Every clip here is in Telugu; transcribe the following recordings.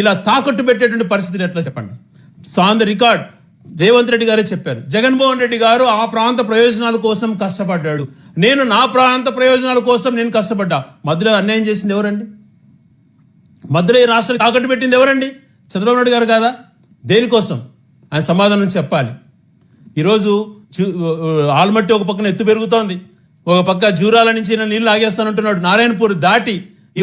ఇలా తాకట్టు పెట్టేటువంటి పరిస్థితిని ఎట్లా చెప్పండి? On the record Revanth Reddy గారే చెప్పారు. జగన్మోహన్ రెడ్డి గారు ఆ ప్రాంత ప్రయోజనాల కోసం కష్టపడ్డాడు. నేను నా ప్రాంత ప్రయోజనాల కోసం నేను కష్టపడ్డా. మధ్యలో అన్యాయం చేసింది ఎవరండి? మధ్యలో ఈ రాష్ట్రానికి తాకట్టు పెట్టింది ఎవరండి? చంద్రబాబు నాయుడు గారు కాదా? దేనికోసం? ఆయన సమాధానం చెప్పాలి. ఈరోజు ఆల్మట్టి ఒక పక్కన ఎత్తు పెరుగుతోంది. ఒక పక్క జూరాల నుంచి నీళ్ళు ఆగేస్తానంటున్నాడు నారాయణపూర్ దాటి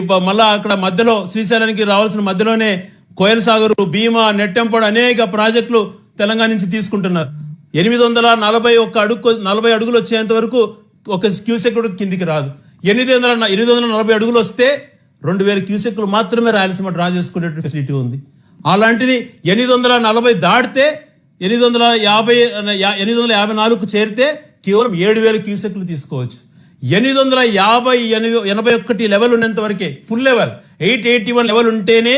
మళ్ళా అక్కడ మధ్యలో శ్రీశైలానికి రావాల్సిన మధ్యలోనే కోయల్ సాగర్ భీమా నెట్టెంపడు అనేక ప్రాజెక్టులు తెలంగాణ నుంచి తీసుకుంటున్నారు. ఎనిమిది వందల నలభై ఒక్క అడుగు నలభై అడుగులు వచ్చేంత వరకు ఒక క్యూసెక్ కిందికి రాదు. ఎనిమిది వందల ఎనిమిది వందల నలభై అడుగులు వస్తే రెండు వేల క్యూసెక్లు మాత్రమే రాయలసీమ డ్రా చేసుకునే ఫెసిలిటీ ఉంది. అలాంటిది ఎనిమిది వందల నలభై దాటితే ఎనిమిది వందల యాభై ఎనిమిది వందల యాభై నాలుగుకు చేరితే కేవలం ఏడు వేల క్యూసెక్లు తీసుకోవచ్చు. ఎనిమిది వందల యాభై ఎనభై ఎనభై ఒకటి లెవెల్ ఉన్నంత వరకే full level eight eighty one level ఉంటేనే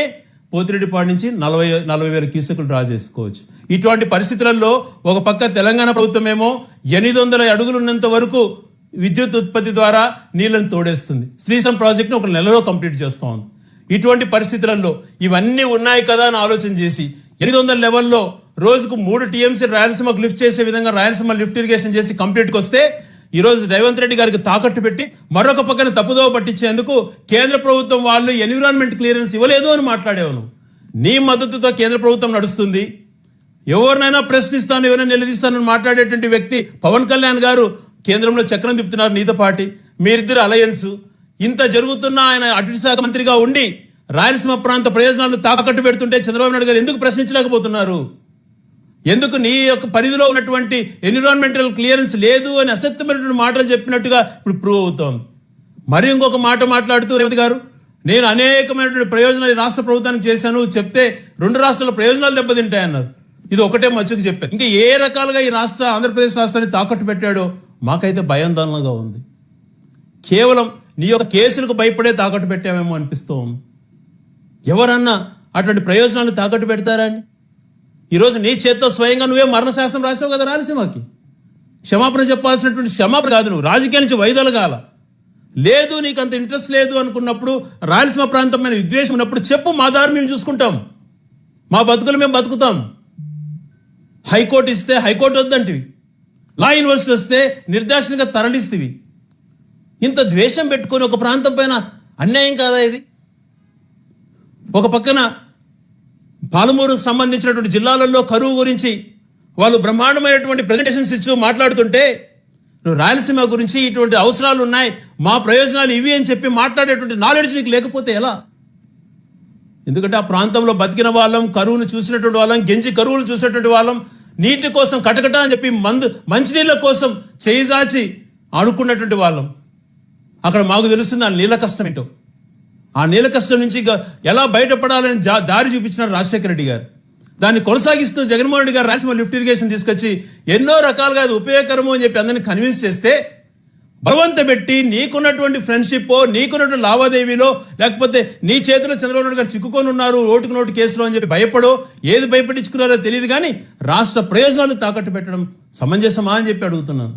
పోతిరెడ్డిపాడు నుంచి నలభై నలభై వేల కీసకులు డ్రా చేసుకోవచ్చు. ఇటువంటి పరిస్థితులలో ఒక పక్క తెలంగాణ ప్రభుత్వం ఏమో ఎనిమిది వందల అడుగులు ఉన్నంత వరకు విద్యుత్ ఉత్పత్తి ద్వారా నీళ్ళను తోడేస్తుంది. శ్రీశం ప్రాజెక్ట్ను ఒక నెలలో కంప్లీట్ చేస్తూ ఉంది. ఇటువంటి పరిస్థితులలో ఇవన్నీ ఉన్నాయి కదా అని ఆలోచన చేసి ఎనిమిది వందల లెవెల్లో రోజుకు మూడు టీఎంసీ రాయలసీమకు లిఫ్ట్ చేసే విధంగా రాయలసీమ లిఫ్ట్ ఇరిగేషన్ చేసి కంప్లీట్కి వస్తే ఈరోజు రేవంత్ రెడ్డి గారికి తాకట్టు పెట్టి మరొక పక్కన తప్పుదోవ పట్టించేందుకు కేంద్ర ప్రభుత్వం వాళ్ళు ఎన్విరాన్మెంట్ క్లియరెన్స్ ఇవ్వలేదు అని మాట్లాడేవాను నీ మద్దతుతో కేంద్ర ప్రభుత్వం నడుస్తుంది. ఎవరినైనా ప్రశ్నిస్తాను ఎవరైనా నిలదీస్తానని మాట్లాడేటువంటి వ్యక్తి పవన్ కళ్యాణ్ గారు కేంద్రంలో చక్రం తిప్పుతున్నారు నీతో పాటి. మీరిద్దరు అలయన్స్ ఇంత జరుగుతున్న ఆయన అటవీ శాఖ మంత్రిగా ఉండి రాయలసీమ ప్రాంత ప్రయోజనాలను తాకట్టు పెడుతుంటే చంద్రబాబు నాయుడు గారు ఎందుకు ప్రశ్నించలేకపోతున్నారు? ఎందుకు నీ యొక్క పరిధిలో ఉన్నటువంటి ఎన్విరాన్మెంటల్ క్లియరెన్స్ లేదు అని అసత్యమైనటువంటి మాటలు చెప్పినట్టుగా ఇప్పుడు ప్రూవ్ అవుతోంది మరి ఇంకొక మాట మాట్లాడుతూ రేవతి గారు నేను అనేకమైనటువంటి ప్రయోజనాలు ఈ రాష్ట్ర ప్రభుత్వానికి చేశాను చెప్తే రెండు రాష్ట్రాల ప్రయోజనాలు దెబ్బతింటాయన్నారు. ఇది ఒకటే మచ్చుకు చెప్పారు ఇంకా ఏ రకాలుగా ఈ రాష్ట్ర ఆంధ్రప్రదేశ్ రాష్ట్రాన్ని తాకట్టు పెట్టాడో మాకైతే భయాందోళనగా ఉంది. కేవలం నీ యొక్క కేసులకు భయపడే తాకట్టు పెట్టామేమో అనిపిస్తూ ఉంది ఎవరన్నా అటువంటి ప్రయోజనాలు తాకట్టు పెడతారా అని ఈరోజు నీ చేత్తో స్వయంగా నువ్వే మరణశాస్త్రం రాసావు కదా రాయలసీమకి. క్షమాపణ చెప్పాల్సినటువంటి క్షమాపణ కాదు నువ్వు. రాజకీయ నుంచి వైదొలగాల. లేదు నీకు అంత ఇంట్రెస్ట్ లేదు అనుకున్నప్పుడు రాయలసీమ ప్రాంతం మీద విద్వేషం ఉన్నప్పుడు చెప్పు మా దారి మేము చూసుకుంటాం. మా బతుకులు మేము బతుకుతాం. హైకోర్టు ఇస్తే హైకోర్టు వద్దంటివి. లా యూనివర్సిటీ వస్తే నిర్దాక్షిణ్యంగా తరలిస్తేవి. ఇంత ద్వేషం పెట్టుకొని ఒక ప్రాంతం పైన అన్యాయం కాదా ఇది? ఒక పక్కన పాలమూరుకు సంబంధించినటువంటి జిల్లాలలో కరువు గురించి వాళ్ళు బ్రహ్మాండమైనటువంటి ప్రజెంటేషన్స్ ఇచ్చి మాట్లాడుతుంటే నువ్వు రాయలసీమ గురించి ఇటువంటి అవసరాలు ఉన్నాయి మా ప్రయోజనాలు ఇవి అని చెప్పి మాట్లాడేటువంటి నాలెడ్జ్ నీకు లేకపోతే ఎలా? ఎందుకంటే ఆ ప్రాంతంలో బతికిన వాళ్ళం కరువును చూసినటువంటి వాళ్ళం గెంజి కరువులు చూసినటువంటి వాళ్ళం నీటి కోసం కటకట అని చెప్పి మందు మంచినీళ్ళ కోసం చేయిజాచి ఆడుకున్నటువంటి వాళ్ళం. అక్కడ మాకు తెలుస్తుంది ఆ నీళ్ళ కష్టం ఏంటో. ఆ నీళ్ళ కష్టం నుంచి ఎలా బయటపడాలని జా- దారి చూపించినారు రాజశేఖర రెడ్డి గారు. దాన్ని కొనసాగిస్తూ జగన్మోహన్ రెడ్డి గారు రాసిన లిఫ్ట్ ఇరిగేషన్ తీసుకొచ్చి ఎన్నో రకాలుగా అది ఉపయోగకరము అని చెప్పి అందరిని కన్విన్స్ చేస్తే బలవంత పెట్టి నీకున్నటువంటి ఫ్రెండ్షిప్ నీకున్నటువంటి లావాదేవీలో లేకపోతే నీ చేతిలో చంద్రబాబు నాయుడు గారు చిక్కుకొని ఉన్నారు ఓటుకు నోటు కేసులో అని చెప్పి భయపడో ఏది భయపడించుకున్నారో తెలియదు కానీ రాష్ట్ర ప్రయోజనాలు తాకట్టు పెట్టడం సమంజసమా అని చెప్పి అడుగుతున్నాను.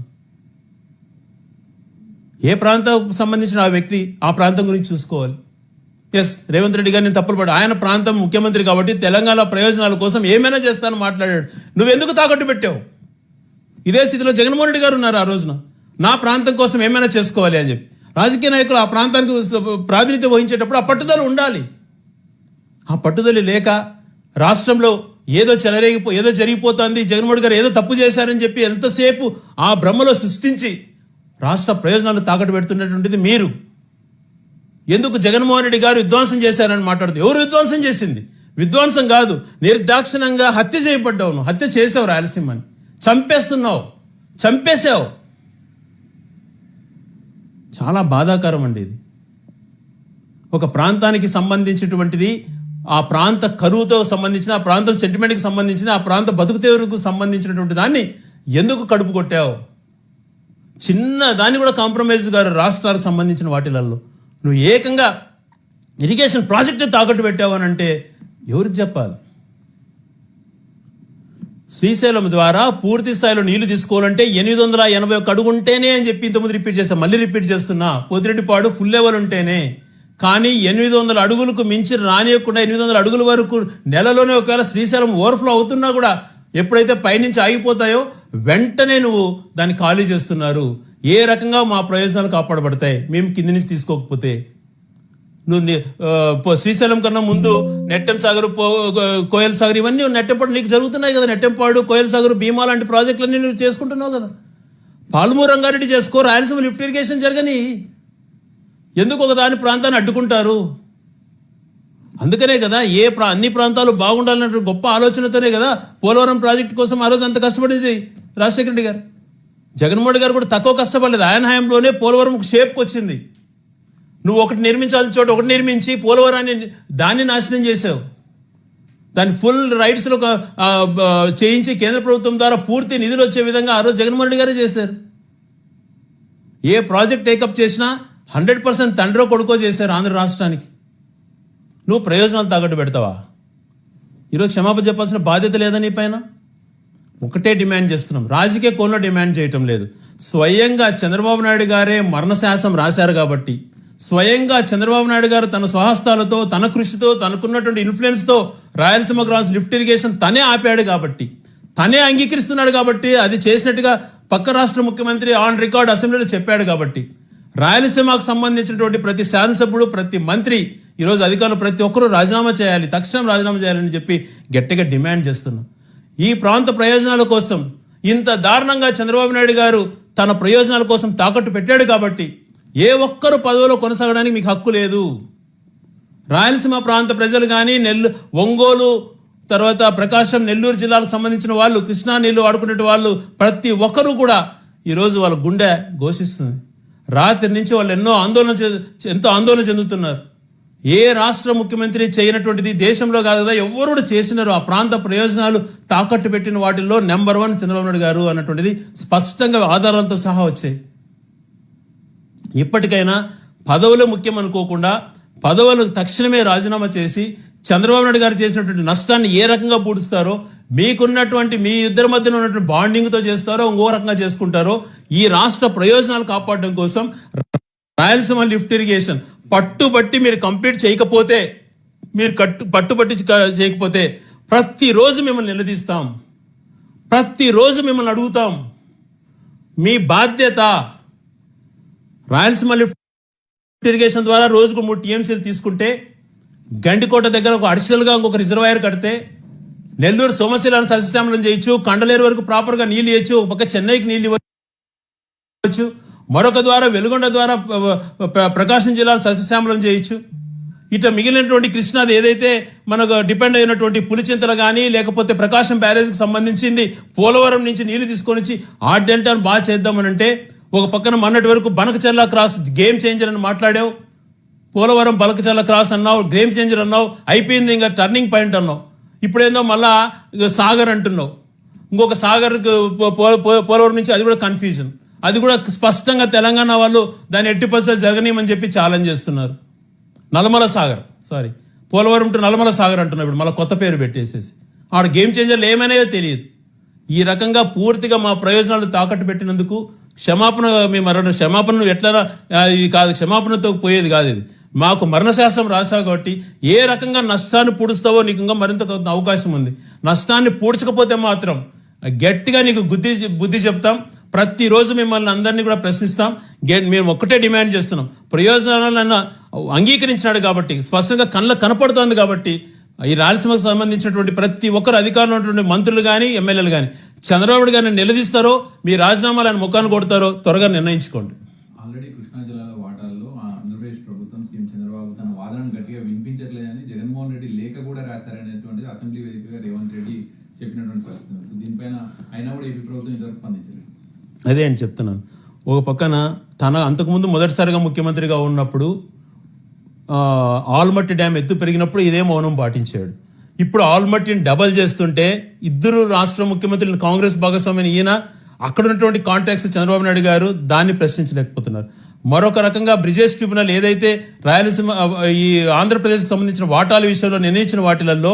ఏ ప్రాంతం సంబంధించిన ఆ వ్యక్తి ఆ ప్రాంతం గురించి చూసుకోవాలి. ఎస్ రేవంత్ రెడ్డి గారిని తప్పులు పడు ఆయన ప్రాంతం ముఖ్యమంత్రి కాబట్టి తెలంగాణ ప్రయోజనాల కోసం ఏమైనా చేస్తానని మాట్లాడాడు. నువ్వెందుకు తాకట్టు పెట్టావు? ఇదే స్థితిలో జగన్మోహన్ రెడ్డి గారు ఉన్నారు ఆ రోజున. నా ప్రాంతం కోసం ఏమైనా చేసుకోవాలి అని చెప్పి. రాజకీయ నాయకులు ఆ ప్రాంతానికి ప్రాతినిధ్యం వహించేటప్పుడు ఆ పట్టుదల ఉండాలి. ఆ పట్టుదల లేక రాష్ట్రంలో ఏదో చెలరేగిపో ఏదో జరిగిపోతుంది. జగన్మోహన్ రెడ్డి గారు ఏదో తప్పు చేశారని చెప్పి ఎంతసేపు ఆ భ్రమలో సృష్టించి రాష్ట్ర ప్రయోజనాలు తాకట్టు పెడుతున్నటువంటిది మీరు. ఎందుకు జగన్మోహన్ రెడ్డి గారు విధ్వంసం చేశారని మాట్లాడుతుంది ఎవరు విధ్వంసం చేసింది? విధ్వంసం కాదు నిర్దాక్షిణంగా హత్య చేయబడ్డావు నువ్వు. హత్య చేసావు రాయలసీమని. చంపేస్తున్నావు. చంపేశావు. చాలా బాధాకరం అండి ఇది. ఒక ప్రాంతానికి సంబంధించినటువంటిది ఆ ప్రాంత కరువుతో సంబంధించిన ఆ ప్రాంతం సెంటిమెంట్కి సంబంధించిన ఆ ప్రాంత బతుకుతేవరకు సంబంధించినటువంటి దాన్ని ఎందుకు కడుపు కొట్టావు చిన్న దాన్ని కూడా కాంప్రమైజ్ గారు రాష్ట్రాలకు సంబంధించిన వాటిలలో నువ్వు ఏకంగా ఇరిగేషన్ ప్రాజెక్టే తాకట్టు పెట్టావనంటే ఎవరికి చెప్పాలి? శ్రీశైలం ద్వారా పూర్తి స్థాయిలో నీళ్ళు తీసుకోవాలంటే ఎనిమిది వందల ఎనభై ఒక్క అడుగు ఉంటేనే అని చెప్పి ఇంతకుముందు రిపీట్ చేశాను మళ్ళీ రిపీట్ చేస్తున్నా. పోతిరెడ్డిపాడు ఫుల్ లెవెల్ ఉంటేనే. కానీ ఎనిమిది వందల అడుగులకు మించి రానియకుండా ఎనిమిది వందల అడుగుల వరకు నెలలోనే ఒకవేళ శ్రీశైలం ఓవర్ఫ్లో అవుతున్నా కూడా ఎప్పుడైతే పైనుంచి ఆగిపోతాయో వెంటనే నువ్వు దాన్ని ఖాళీ చేస్తున్నారు. ఏ రకంగా మా ప్రయోజనాలు కాపాడబడతాయి? మేము కింది నుంచి తీసుకోకపోతే. నువ్వు శ్రీశైలం కన్నా ముందు నెట్టెం సాగర్ పో- కోయల్ సాగర్ ఇవన్నీ నెట్టెంపాడు నీకు జరుగుతున్నాయి కదా. నెట్టెంపాడు కోయల్ సాగర్ భీమా లాంటి ప్రాజెక్టులన్నీ నువ్వు చేసుకుంటున్నావు కదా. పాల్మూరు రంగారెడ్డి చేసుకో రాయలసీమ లిఫ్ట్ ఇరిగేషన్ జరగని. ఎందుకు ఒక దాని ప్రాంతాన్ని అడ్డుకుంటారు? అందుకనే కదా ఏ ప్రా అన్ని ప్రాంతాలు బాగుండాలన్న గొప్ప ఆలోచనతోనే కదా పోలవరం ప్రాజెక్టు కోసం ఆ రోజు అంత కష్టపడింది రాజశేఖర రెడ్డి గారు. జగన్మోహన్ గారు కూడా తక్కువ కష్టపడలేదు. ఆయన హయాంలోనే పోలవరం షేప్కి వచ్చింది. నువ్వు ఒకటి నిర్మించాల్సిన చోట ఒకటి నిర్మించి పోలవరాన్ని దాన్ని నాశనం చేసావు దాని ఫుల్ రైట్స్ ఒక చేయించి కేంద్ర ప్రభుత్వం ద్వారా పూర్తి నిధులు వచ్చే విధంగా ఆ రోజు జగన్మోహన్ రెడ్డి గారే చేశారు. ఏ ప్రాజెక్ట్ టేకప్ చేసినా హండ్రెడ్ పర్సెంట్ తండ్రో కొడుకో చేశారు ఆంధ్ర రాష్ట్రానికి. నువ్వు ప్రయోజనాలు తాకట్టు పెడతావా? ఈరోజు క్షమాపణ చెప్పాల్సిన బాధ్యత లేదా నీ పైన? ఒకటే డిమాండ్ చేస్తున్నాం. రాజకీయ కోణంలో డిమాండ్ చేయటం లేదు. స్వయంగా చంద్రబాబు నాయుడు గారే మరణశాసం రాశారు కాబట్టి స్వయంగా చంద్రబాబు నాయుడు గారు తన స్వహస్తాలతో తన కృషితో తనకున్నటువంటి ఇన్ఫ్లుయెన్స్తో రాయలసీమ క్రాస్ లిఫ్ట్ ఇరిగేషన్ తనే ఆపాడు కాబట్టి తనే అంగీకరిస్తున్నాడు కాబట్టి అది చేసినట్టుగా పక్క రాష్ట్ర ముఖ్యమంత్రి ఆన్ రికార్డ్ అసెంబ్లీలో చెప్పాడు కాబట్టి రాయలసీమకు సంబంధించినటువంటి ప్రతి శాసనసభ్యుడు ప్రతి మంత్రి ఈరోజు అధికారులు ప్రతి ఒక్కరూ రాజీనామా చేయాలి తక్షణం రాజీనామా చేయాలని చెప్పి గట్టిగా డిమాండ్ చేస్తున్నాం. ఈ ప్రాంత ప్రయోజనాల కోసం ఇంత దారుణంగా చంద్రబాబు నాయుడు గారు తన ప్రయోజనాల కోసం తాకట్టు పెట్టాడు కాబట్టి ఏ ఒక్కరు పదవిలో కొనసాగడానికి మీకు హక్కు లేదు. రాయలసీమ ప్రాంత ప్రజలు కానీ నెల్లు ఒంగోలు తర్వాత ప్రకాశం నెల్లూరు జిల్లాలకు సంబంధించిన వాళ్ళు కృష్ణా నీళ్ళు వాడుకునే వాళ్ళు ప్రతి ఒక్కరూ కూడా ఈరోజు వాళ్ళ గుండె ఘోషిస్తుంది. రాత్రి నుంచి వాళ్ళు ఎన్నో ఆందోళన ఎంతో ఆందోళన చెందుతున్నారు. ఏ రాష్ట్ర ముఖ్యమంత్రి చేయనటువంటిది దేశంలో కాదు కదా ఎవరు కూడా చేసినారు ఆ ప్రాంత ప్రయోజనాలు తాకట్టు పెట్టిన వాటిల్లో నెంబర్ వన్ చంద్రబాబు నాయుడు గారు అన్నటువంటిది స్పష్టంగా ఆధారాలతో సహా వచ్చాయి. ఇప్పటికైనా పదవులు ముఖ్యం అనుకోకుండా పదవులు తక్షణమే రాజీనామా చేసి చంద్రబాబు నాయుడు గారు చేసినటువంటి నష్టాన్ని ఏ రకంగా పూడుస్తారో మీకున్నటువంటి మీ ఇద్దరి మధ్యన ఉన్నటువంటి బాండింగ్తో చేస్తారో ఇంకో రకంగా చేసుకుంటారో ఈ రాష్ట్ర ప్రయోజనాలు కాపాడడం కోసం రాయలసీమ లిఫ్ట్ ఇరిగేషన్ పట్టుబట్టి మీరు కంప్లీట్ చేయకపోతే మీరు కట్టు పట్టుబట్టి చేయకపోతే ప్రతిరోజు మిమ్మల్ని నిలదీస్తాం. ప్రతిరోజు మిమ్మల్ని అడుగుతాం. మీ బాధ్యత రాయలసీమ లిఫ్ట్ ఇరిగేషన్ ద్వారా రోజుకు మూడు టీఎంసీలు తీసుకుంటే గండికోట దగ్గర ఒక అడిషనల్గా ఇంకొక రిజర్వాయర్ కడితే నెల్లూరు సోమశిలాన్ని సస్యశ్యామలం చేయొచ్చు కండలేరు వరకు ప్రాపర్గా నీళ్ళు ఇవ్వచ్చు ఒక పక్క చెన్నైకి నీళ్ళు ఇవ్వచ్చు మరొక ద్వారా వెలుగొండ ద్వారా ప్రకాశం జిల్లాను సస్యశ్యామలం చేయొచ్చు. ఇట్లా మిగిలినటువంటి కృష్ణాది ఏదైతే మనకు డిపెండ్ అయినటువంటి పులిచింతలు కానీ లేకపోతే ప్రకాశం బ్యారేజ్కి సంబంధించింది పోలవరం నుంచి నీళ్ళు తీసుకొని వచ్చి ఆ డెల్టాను బాగా చేద్దామనంటే ఒక పక్కన మొన్నటి వరకు బనకచర్ల క్రాస్ గేమ్ చేంజర్ అని మాట్లాడావు. పోలవరం బలకచర్ల క్రాస్ అన్నావు గేమ్ చేంజర్ అన్నావు అయిపోయింది ఇంకా టర్నింగ్ పాయింట్ అన్నావు. ఇప్పుడేందో మళ్ళా సాగర్ అంటున్నావు. ఇంకొక సాగర్ పో- పోలవరం నుంచి అది కూడా కన్ఫ్యూజన్. అది కూడా స్పష్టంగా తెలంగాణ వాళ్ళు దాన్ని ఎట్టి పరిస్థితులు జరగనీయమని చెప్పి ఛాలెంజ్ చేస్తున్నారు. నల్లమల సాగర్ సారీ పోలవరం టు నల్లమల సాగర్ అంటున్నారు ఇప్పుడు మళ్ళీ కొత్త పేరు పెట్టేసేసి. ఆడ గేమ్ చేంజర్లు ఏమైనాయో తెలియదు. ఈ రకంగా పూర్తిగా మా ప్రయోజనాలు తాకట్టు పెట్టినందుకు క్షమాపణ మేము మరణ క్షమాపణను ఎట్లా ఇది కాదు క్షమాపణతో పోయేది కాదు ఇది. మాకు మరణశాస్త్రం రాశావు కాబట్టి ఏ రకంగా నష్టాన్ని పూడుస్తావో నీకు ఇంకా మరింత అవకాశం ఉంది. నష్టాన్ని పూడ్చకపోతే మాత్రం గట్టిగా నీకు బుద్ధి బుద్ధి చెప్తాం. ప్రతిరోజు మిమ్మల్ని అందరినీ కూడా ప్రశ్నిస్తాం. గే- మేము ఒక్కటే డిమాండ్ చేస్తున్నాం. ప్రయోజనాలను అంగీకరించినాడు కాబట్టి స్పష్టంగా కళ్ళ కనపడుతోంది కాబట్టి ఈ రాయలసీమకు సంబంధించినటువంటి ప్రతి ఒక్కరు అధికారంలో ఉన్నటువంటి మంత్రులు కానీ ఎమ్మెల్యేలు కానీ చంద్రబాబు గారిని నిలదీస్తారో మీ రాజీనామాలను ముఖాన్ని కొడతారో త్వరగా నిర్ణయించుకోండి. ఆల్రెడీ కృష్ణా జిల్లాలో వాటాల్లో ఆంధ్రప్రదేశ్ ప్రభుత్వం సీఎం చంద్రబాబు తన వాదనను గట్టిగా వినిపించట్లేదని జగన్మోహన్ రెడ్డి లేఖ కూడా రాశారనేటువంటిది అసెంబ్లీ వేదికగా రేవంత్ రెడ్డి చెప్పినటువంటి పరిస్థితి. దీనిపైన అయినా కూడా ఏపీ ప్రభుత్వం ఇంతవరకు అదే అని చెప్తున్నాను. ఒక పక్కన తన అంతకుముందు మొదటిసారిగా ముఖ్యమంత్రిగా ఉన్నప్పుడు ఆల్మట్టి డ్యామ్ ఎత్తు పెరిగినప్పుడు ఇదే మౌనం పాటించాడు. ఇప్పుడు ఆల్మట్టిని డబల్ చేస్తుంటే ఇద్దరు రాష్ట్ర ముఖ్యమంత్రులు కాంగ్రెస్ భాగస్వామ్యం ఈయన అక్కడ ఉన్నటువంటి కాంటాక్ట్స్ చంద్రబాబు నాయుడు గారు దాన్ని ప్రశ్నించలేకపోతున్నారు. మరొక రకంగా బ్రిజేష్ ట్రిబ్యునల్ ఏదైతే రాయలసీమ ఈ ఆంధ్రప్రదేశ్కి సంబంధించిన వాటాల విషయంలో నిర్ణయించిన వాటిలలో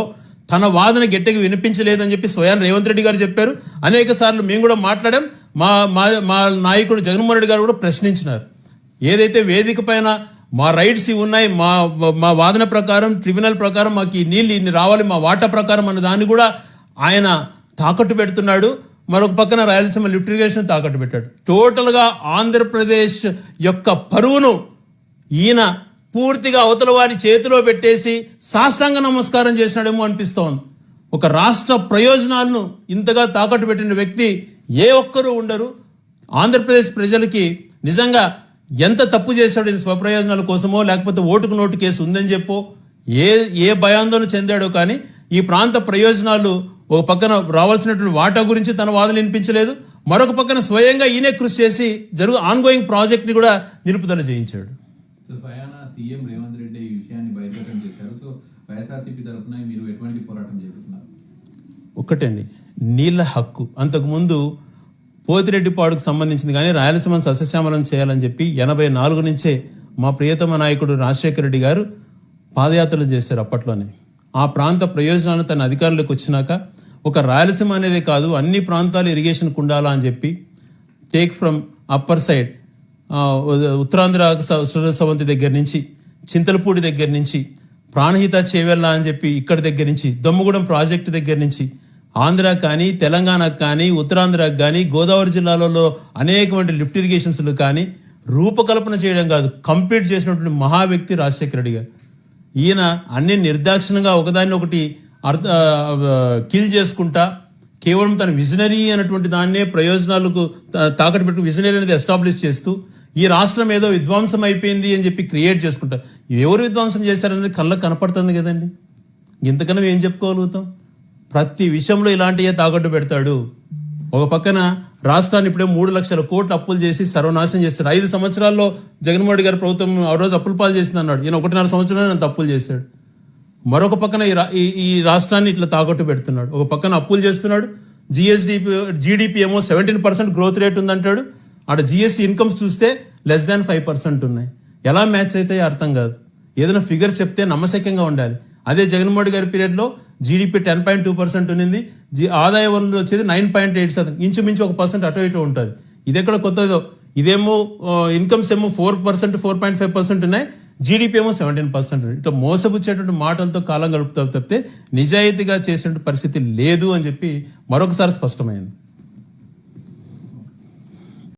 తన వాదన గట్టిగా వినిపించలేదని చెప్పి స్వయాన్ రేవంత్ రెడ్డి గారు చెప్పారు. అనేక సార్లు మేము కూడా మాట్లాడాం. మా మా మా నాయకుడు జగన్మోహన్ రెడ్డి గారు కూడా ప్రశ్నించినారు. ఏదైతే వేదిక పైన మా రైట్స్ ఇవి ఉన్నాయి మా మా వాదన ప్రకారం ట్రిబ్యునల్ ప్రకారం మాకు ఈ నీళ్ళు ఇన్ని రావాలి మా వాటా ప్రకారం అన్న దాన్ని కూడా ఆయన తాకట్టు పెడుతున్నాడు. మరొక పక్కన రాయలసీమ లిఫ్ట్ ఇరిగేషన్ తాకట్టు పెట్టాడు. టోటల్గా ఆంధ్రప్రదేశ్ యొక్క పరువును ఈయన పూర్తిగా అవతల వారి చేతిలో పెట్టేసి సాష్టాంగ నమస్కారం చేసినాడేమో అనిపిస్తోంది. ఒక రాష్ట్ర ప్రయోజనాలను ఇంతగా తాకట్టు పెట్టిన వ్యక్తి ఏ ఒక్కరూ ఉండరు. ఆంధ్రప్రదేశ్ ప్రజలకి నిజంగా ఎంత తప్పు చేశాడు ఈయన స్వప్రయోజనాల కోసమో లేకపోతే ఓటుకు నోటు కేసు ఉందని చెప్పో ఏ ఏ భయాందోళన చెందాడో కానీ ఈ ప్రాంత ప్రయోజనాలు ఒక పక్కన రావాల్సినటువంటి వాటా గురించి తన వాదన వినిపించలేదు. మరొక పక్కన స్వయంగా ఈయనే కృషి చేసి జరుగు ఆన్గోయింగ్ ప్రాజెక్ట్ని కూడా నిలుపుదల చేయించాడు. స్వయాన సీఎం రేవంత్ రెడ్డి ఈ విషయాన్ని బహిర్గతం చేశారు. సో వైఎస్ఆర్సీపీ తరఫున మీరు ఎటువంటి పోరాటం చేస్తున్నారు ఒకటండి నీళ్ళ హక్కు. అంతకుముందు పోతిరెడ్డిపాడుకు సంబంధించింది కానీ రాయలసీమను సస్యశ్యామలం చేయాలని చెప్పి ఎనభై నాలుగు నుంచే మా ప్రియతమ నాయకుడు రాజశేఖర రెడ్డి గారు పాదయాత్రలు చేశారు అప్పట్లోనే. ఆ ప్రాంత ప్రయోజనాలు తన అధికారులకు వచ్చినాక ఒక రాయలసీమ అనేదే కాదు అన్ని ప్రాంతాలు ఇరిగేషన్కు ఉండాలా అని చెప్పి take from upper side Uttarandhra సుర సవంతి దగ్గర నుంచి చింతలపూడి దగ్గర నుంచి ప్రాణహిత చేవెళ్ళ అని చెప్పి ఇక్కడ దగ్గర నుంచి దమ్ముగూడెం ప్రాజెక్టు దగ్గర నుంచి ఆంధ్ర కానీ తెలంగాణకు కానీ ఉత్తరాంధ్రకు కానీ గోదావరి జిల్లాలలో అనేకమైన లిఫ్ట్ ఇరిగేషన్స్లు కానీ రూపకల్పన చేయడం కాదు. కంప్లీట్ చేసినటువంటి మహా వ్యక్తి రాజశేఖర రెడ్డి గారు. ఈయన అన్ని నిర్దాక్షిణంగా ఒకదాన్ని ఒకటి అర్థ కిల్ చేసుకుంటా కేవలం తన విజనరీ అనేటువంటి దాన్నే ప్రయోజనాలకు తా- తాకట్టు పెట్టి విజనరీ అనేది ఎస్టాబ్లిష్ చేస్తూ ఈ రాష్ట్రం ఏదో విధ్వంసం అయిపోయింది అని చెప్పి క్రియేట్ చేసుకుంటా ఎవరు విధ్వంసం చేశారనేది కళ్ళకు కనపడుతుంది కదండి. ఇంతకన్నా ఏం చెప్పుకోగలుగుతాం? ప్రతి విషయంలో ఇలాంటివే తాకట్టు పెడతాడు. ఒక పక్కన రాష్ట్రాన్ని ఇప్పుడే మూడు లక్షల కోట్లు అప్పులు చేసి సర్వనాశనం చేస్తాడు ఐదు సంవత్సరాల్లో జగన్మోహన్ గారి ప్రభుత్వం ఆ రోజు అప్పులు పాలు చేసింది అన్నాడు. ఈయన ఒకటిన్నర సంవత్సరంలో నేను తప్పులు చేశాడు. మరొక పక్కన ఈ రా- ఈ- ఈ రాష్ట్రాన్ని ఇట్లా తాకట్టు పెడుతున్నాడు. ఒక పక్కన అప్పులు చేస్తున్నాడు. జిఎస్డిపి జీడిపి ఏమో సెవెంటీన్ పర్సెంట్ గ్రోత్ రేట్ ఉందంటాడు. అక్కడ జిఎస్టీ ఇన్కమ్స్ చూస్తే లెస్ దాన్ ఫైవ్ పర్సెంట్ ఉన్నాయి. ఎలా మ్యాచ్ అయితే అర్థం కాదు. ఏదైనా ఫిగర్ చెప్తే నమ్మశక్యంగా ఉండాలి. అదే జగన్మోహన్ గారి పీరియడ్లో GDP ten point two percent ఉన్నింది. జీ- ఆదాయ వనరులు వచ్చేది నైన్ పాయింట్ ఎయిట్ శాతం ఇంచుమించు ఒక పర్సెంట్ అటు ఇటు ఉంటుంది. ఇది ఎక్కడ కొత్తదో? ఇదేమో ఇన్కమ్స్ ఏమో four percent four point five percent ఉన్నాయి. జీడిపి ఏమో సెవెంటీన్ పర్సెంట్ ఇట్లా మోసపుచ్చేటువంటి మాటలతో కాలం గడుపుతా తప్పితే నిజాయితీగా చేసినటువంటి పరిస్థితి లేదు అని చెప్పి మరొకసారి స్పష్టమైంది.